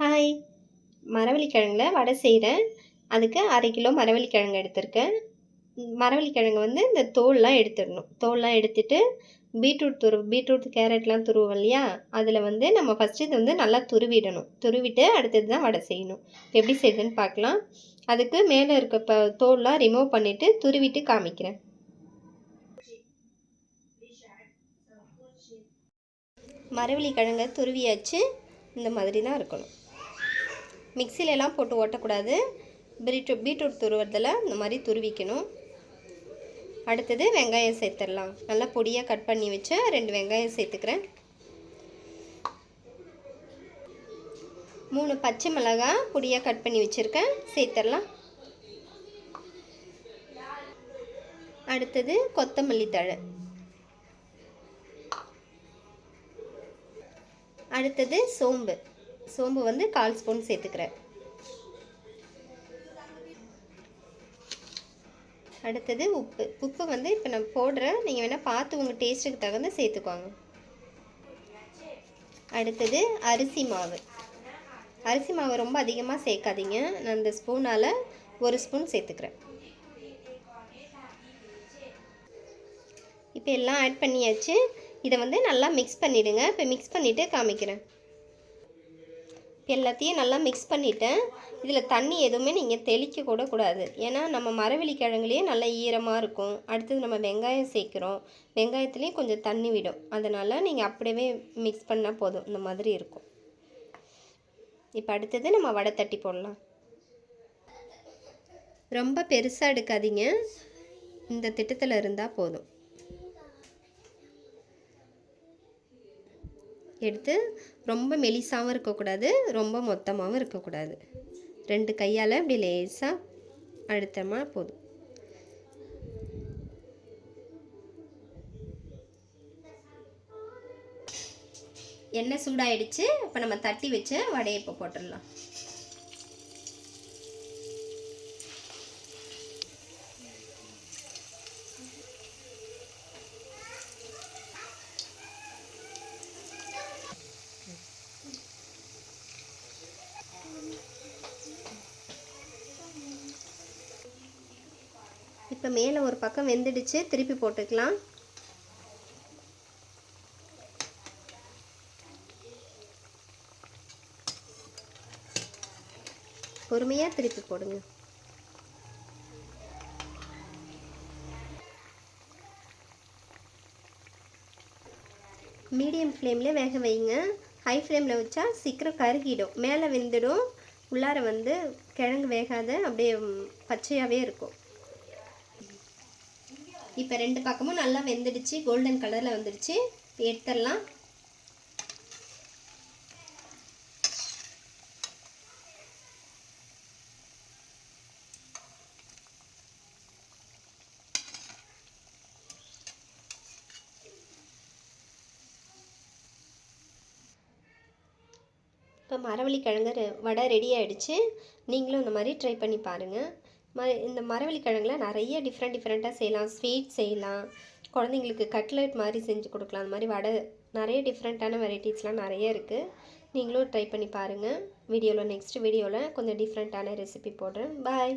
Hi மரவள்ளிக்கிழங்குல வடை செய்கிறேன் அதுக்கு அரை கிலோ மரவள்ளிக்கிழங்கு எடுத்திருக்கேன். மரவள்ளிக்கிழங்கு வந்து இந்த தோல்லாம் எடுத்துடணும். தோல்லாம் எடுத்துட்டு பீட்ரூட் துரு பீட்ரூட் கேரட்லாம் துருவோம் இல்லையா? அதில் வந்து நம்ம ஃபஸ்ட்டு இது வந்து நல்லா துருவிடணும். துருவிட்டு அடுத்தது தான் வடை செய்யணும். எப்படி செய்யுதுன்னு பார்க்கலாம். அதுக்கு மேலே இருக்க இப்போ தோல்லாம் ரிமூவ் பண்ணிவிட்டு துருவிட்டு காமிக்கிறேன். மரவள்ளி கிழங்க துருவியாச்சு. இந்த மாதிரி தான் இருக்கணும். மிக்சிலெலாம் போட்டு ஓட்டக்கூடாது. பீட்ரூட் பீட்ரூட் துருவுறதில் இந்த மாதிரி துருவிக்கணும். அடுத்தது வெங்காயம் சேர்த்துடலாம். நல்லா பொடியாக கட் பண்ணி வச்சு ரெண்டு வெங்காயம் சேர்த்துக்கிறேன். மூணு பச்சை மிளகாய் பொடியாக கட் பண்ணி வச்சுருக்கேன். சேர்த்துடலாம். அடுத்தது கொத்தமல்லி தழை. அடுத்தது சோம்பு. சோம்பு வந்து கால் ஸ்பூன் சேர்த்துக்கிறேன். அடுத்தது உப்பு. உப்பு வந்து இப்போ நான் போடுறேன். நீங்கள் வேணால் பார்த்து உங்கள் டேஸ்ட்டுக்கு தகுந்த சேர்த்துக்கோங்க. அடுத்தது அரிசி மாவு. அரிசி மாவு ரொம்ப அதிகமாக சேர்க்காதீங்க. நான் இந்த ஸ்பூனால் ஒரு ஸ்பூன் சேர்த்துக்கிறேன். இப்போ எல்லாம் ஆட் பண்ணியாச்சு. இதை வந்து நல்லா மிக்ஸ் பண்ணிவிடுங்க இப்போ மிக்ஸ் பண்ணிவிட்டு காமிக்கிறேன். எல்லாத்தையும் நல்லா மிக்ஸ் பண்ணிவிட்டேன் இதில் தண்ணி எதுவுமே நீங்கள் தெளிக்க கூட கூடாது. ஏன்னா நம்ம மரவள்ளி கிழங்குலேயே நல்லா ஈரமாக இருக்கும். அடுத்தது நம்ம வெங்காயம் சேர்க்குறோம். வெங்காயத்துலேயும் கொஞ்சம் தண்ணி விடும். அதனால் நீங்கள் அப்படியே மிக்ஸ் பண்ணால் போதும். இந்த மாதிரி இருக்கும். இப்போ அடுத்தது நம்ம வடை தட்டி போடலாம். ரொம்ப பெருசாக எடுக்காதீங்க. இந்த திட்டத்தில் இருந்தால் போதும். எடுத்து ரொம்ப மெலிசாகவும் இருக்கக்கூடாது ரொம்ப மொத்தமாகவும் இருக்கக்கூடாது. ரெண்டு கையால் இப்படி லேசாக அழுத்தமா போதும். எண்ணெய் சூடாயிடுச்சு இப்போ நம்ம தட்டி வச்சு வடையை இப்போ போட்டுடலாம். இப்போ மேலே ஒரு பக்கம் வெந்துடுச்சு. திருப்பி போட்டுக்கலாம். பொறுமையாக திருப்பி போடுங்க. மீடியம் ஃப்ளேமில் வேக வைங்க. ஹை ஃப்ளேமில் வச்சா சீக்கிரம் கருகிடும். மேலே வெந்துடும். உள்ளார வந்து கிழங்கு வேகாத அப்படியே பச்சையாகவே இருக்கும். இப்போ ரெண்டு பக்கமும் நல்லா வெந்துடுச்சு. கோல்டன் கலரில் வந்துடுச்சு. எடுத்துடலாம். இப்போ மரவள்ளி கிழங்கு வடை ரெடி ஆகிடுச்சு நீங்களும் இந்த மாதிரி ட்ரை பண்ணி பாருங்கள் ம இந்த மரவள்ளி கிழங்குல நிறைய டிஃப்ரெண்ட் டிஃப்ரெண்ட்டாக செய்யலாம். ஸ்வீட் செய்யலாம். குழந்தைங்களுக்கு கட்லெட் மாதிரி செஞ்சு கொடுக்கலாம். அந்த மாதிரி வடை நிறைய டிஃப்ரெண்ட்டான வெரைட்டிஸ்லாம் நிறைய இருக்குது நீங்களும் ட்ரை பண்ணி பாருங்கள் வீடியோவில் நெக்ஸ்ட் வீடியோவில் கொஞ்சம் டிஃப்ரெண்ட்டான ரெசிபி போடுறேன். பாய்